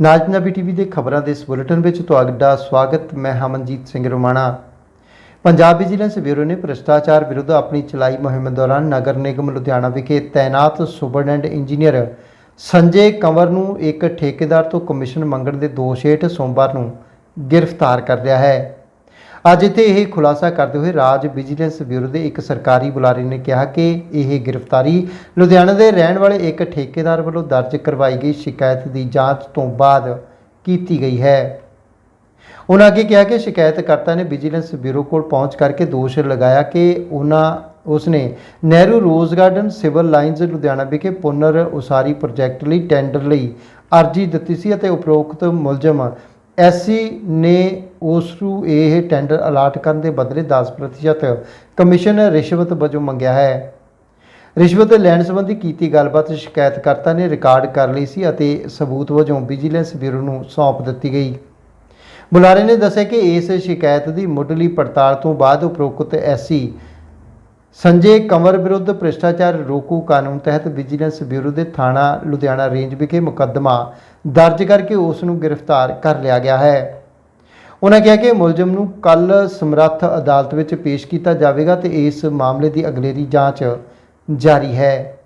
ਨਾਜ Punjabi TV ਦੇ ਖਬਰਾਂ ਦੇ ਇਸ ਬੁਲੇਟਿਨ ਵਿੱਚ ਤੁਹਾਡਾ ਸਵਾਗਤ, ਮੈਂ ਹਮਨਜੀਤ ਸਿੰਘ ਰੋਮਾਣਾ। ਪੰਜਾਬ ਵਿਜੀਲੈਂਸ ਬਿਊਰੋ ਨੇ ਭ੍ਰਿਸ਼ਟਾਚਾਰ ਵਿਰੁੱਧ ਆਪਣੀ ਚਲਾਈ ਮੁਹਿੰਮ ਦੌਰਾਨ ਨਗਰ ਨਿਗਮ ਲੁਧਿਆਣਾ ਵਿਖੇ ਤਾਇਨਾਤ ਸੁਪਰਡੈਂਟ ਇੰਜੀਨੀਅਰ ਸੰਜੇ ਕੰਵਰ ਨੂੰ ਇੱਕ ਠੇਕੇਦਾਰ ਤੋਂ ਕਮਿਸ਼ਨ ਮੰਗਣ ਦੇ ਦੋਸ਼ ਹੇਠ ਸੋਮਵਾਰ ਨੂੰ ਗ੍ਰਿਫਤਾਰ ਕਰ ਲਿਆ ਹੈ। ਅੱਜ ਇੱਥੇ ਇਹ ਖੁਲਾਸਾ ਕਰਦੇ ਹੋਏ ਰਾਜ ਵਿਜੀਲੈਂਸ ਬਿਊਰੋ ਦੇ ਇੱਕ ਸਰਕਾਰੀ ਬੁਲਾਰੇ ਨੇ ਕਿਹਾ ਕਿ ਇਹ ਗ੍ਰਿਫਤਾਰੀ ਲੁਧਿਆਣਾ ਦੇ ਰਹਿਣ ਵਾਲੇ ਇੱਕ ਠੇਕੇਦਾਰ ਵੱਲੋਂ ਦਰਜ ਕਰਵਾਈ ਗਈ ਸ਼ਿਕਾਇਤ ਦੀ ਜਾਂਚ ਤੋਂ ਬਾਅਦ ਕੀਤੀ ਗਈ ਹੈ। ਉਹਨਾਂ ਅੱਗੇ ਕਿਹਾ ਕਿ ਸ਼ਿਕਾਇਤਕਰਤਾ ਨੇ ਵਿਜੀਲੈਂਸ ਬਿਊਰੋ ਕੋਲ ਪਹੁੰਚ ਕਰਕੇ ਦੋਸ਼ ਲਗਾਇਆ ਕਿ ਉਹਨਾਂ, ਉਸਨੇ Nehru rose garden, civil lines Ludhiana ਵਿਖੇ ਪੁਨਰ ਉਸਾਰੀ ਪ੍ਰੋਜੈਕਟ ਲਈ ਟੈਂਡਰ ਲਈ ਅਰਜੀ ਦਿੱਤੀ ਸੀ ਅਤੇ ਉਪਰੋਕਤ ਮੁਲਜ਼ਮ ਐਸਸੀ ਨੇ ਉਸ ਨੂੰ ਇਹ ਟੈਂਡਰ ਅਲਾਟ ਕਰਨ ਦੇ ਬਦਲੇ 10% ਕਮਿਸ਼ਨ ਰਿਸ਼ਵਤ ਵਜੋਂ ਮੰਗਿਆ ਹੈ। ਰਿਸ਼ਵਤ ਲੈਣ ਸੰਬੰਧੀ ਕੀਤੀ ਗੱਲਬਾਤ ਸ਼ਿਕਾਇਤਕਰਤਾ ਨੇ ਰਿਕਾਰਡ ਕਰ ਲਈ ਸੀ ਅਤੇ ਸਬੂਤ ਵਜੋਂ ਵਿਜੀਲੈਂਸ ਬਿਊਰੋ ਨੂੰ ਸੌਂਪ ਦਿੱਤੀ ਗਈ। ਬੁਲਾਰੇ ਨੇ ਦੱਸਿਆ ਕਿ ਇਸ ਸ਼ਿਕਾਇਤ ਦੀ ਮੁੱਢਲੀ ਪੜਤਾਲ ਤੋਂ ਬਾਅਦ ਉਪਰੋਕਤ ਐਸਸੀ ਸੰਜੇ ਕੰਵਰ ਵਿਰੁੱਧ ਭ੍ਰਿਸ਼ਟਾਚਾਰ ਰੋਕੂ ਕਾਨੂੰਨ ਤਹਿਤ ਵਿਜੀਲੈਂਸ ਬਿਊਰੋ ਦੇ ਥਾਣਾ ਲੁਧਿਆਣਾ ਰੇਂਜ ਵਿਖੇ ਮੁਕੱਦਮਾ ਦਰਜ ਕਰਕੇ ਉਸ ਨੂੰ ਗ੍ਰਿਫਤਾਰ ਕਰ ਲਿਆ ਗਿਆ ਹੈ। ਉਹਨਾਂ ਕਿਹਾ ਕਿ ਮੁਲਜ਼ਮ ਨੂੰ ਕੱਲ ਸਮਰੱਥ ਅਦਾਲਤ ਵਿੱਚ ਪੇਸ਼ ਕੀਤਾ ਜਾਵੇਗਾ ਤੇ ਇਸ ਮਾਮਲੇ ਦੀ ਅਗਲੇਰੀ ਜਾਂਚ ਜਾਰੀ ਹੈ।